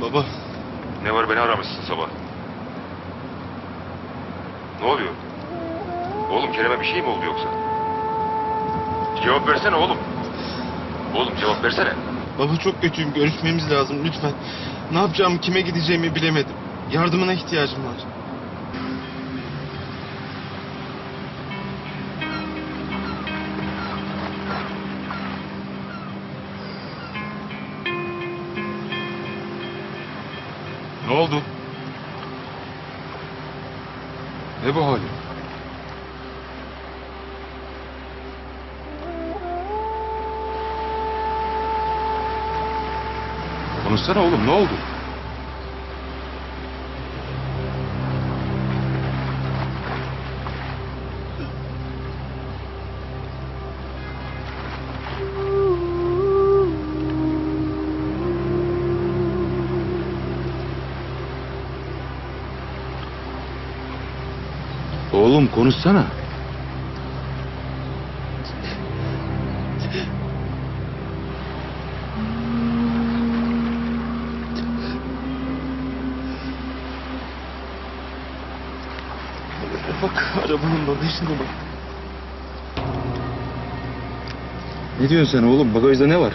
Baba, Ne var beni aramışsın sabah? Ne oluyor? Oğlum Kerem'e bir şey mi oldu yoksa? Cevap versene oğlum. Oğlum cevap versene. baba çok kötüyüm. Görüşmemiz lazım lütfen. Ne yapacağımı, kime gideceğimi bilemedim. Yardımına ihtiyacım var. Ne oldu? Ne bu hali? Konuşsana oğlum ne oldu? Oğlum konuşsana. Bak arabanın bagajına bak. Ne diyorsun sen oğlum? Bagajda ne var?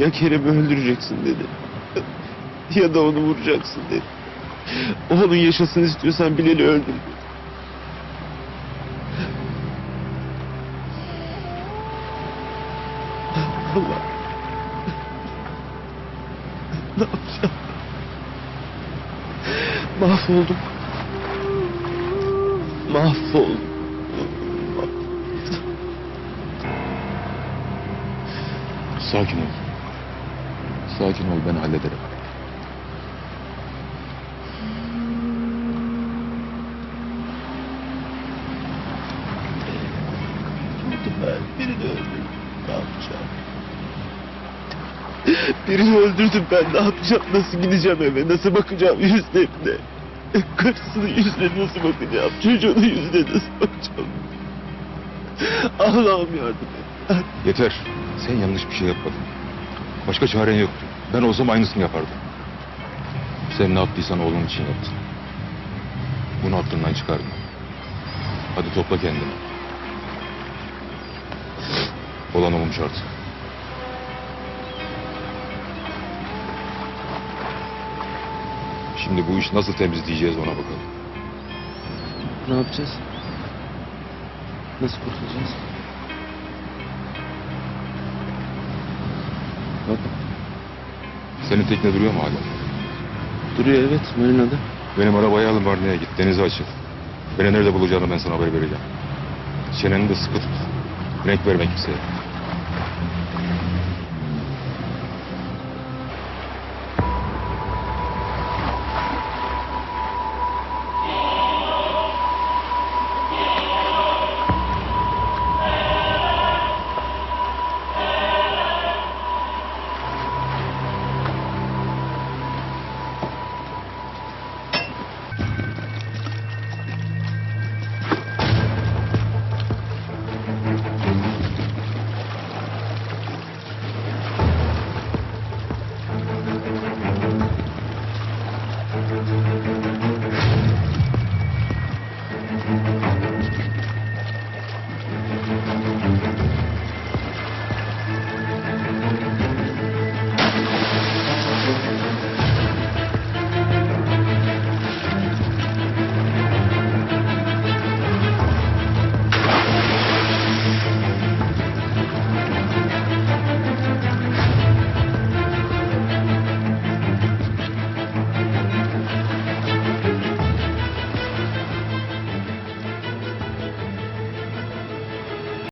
Ya Kerem'i öldüreceksin dedi. Ya da onu vuracaksın dedi. Oğlun yaşasın istiyorsan Bilal'i öldür. Allah. Ne yapacağım? Mahvoldum. Mahvoldum. Sakin ol. Sakin ol ben hallederim. Birini öldürdüm. Ne yapacağım? Birini öldürdüm ben. Ne yapacağım? Nasıl gideceğim eve? Nasıl bakacağım yüzlerine? Karısının yüzüne nasıl bakacağım? Çocuğunun yüzüne nasıl bakacağım? Allah'ım yardım et. Yeter. Sen yanlış bir şey yapmadın. Başka çaren yoktu. Ben olsam aynısını yapardım. Sen ne yaptıysan oğlun için yaptın. Bunu aklından çıkardın. Hadi topla kendini. Olan olmuş artık. Şimdi bu iş nasıl temizleyeceğiz ona bakalım. Ne yapacağız? Nasıl kurtulacağız? Senin tekne duruyor mu hala? duruyor evet marinada. Benim arabayı alın Varna'ya git. Denize açıl. Beni nerede bulacağını ben sana haber vereceğim. Çeneni de sıkı tut. Renk verme kimseye.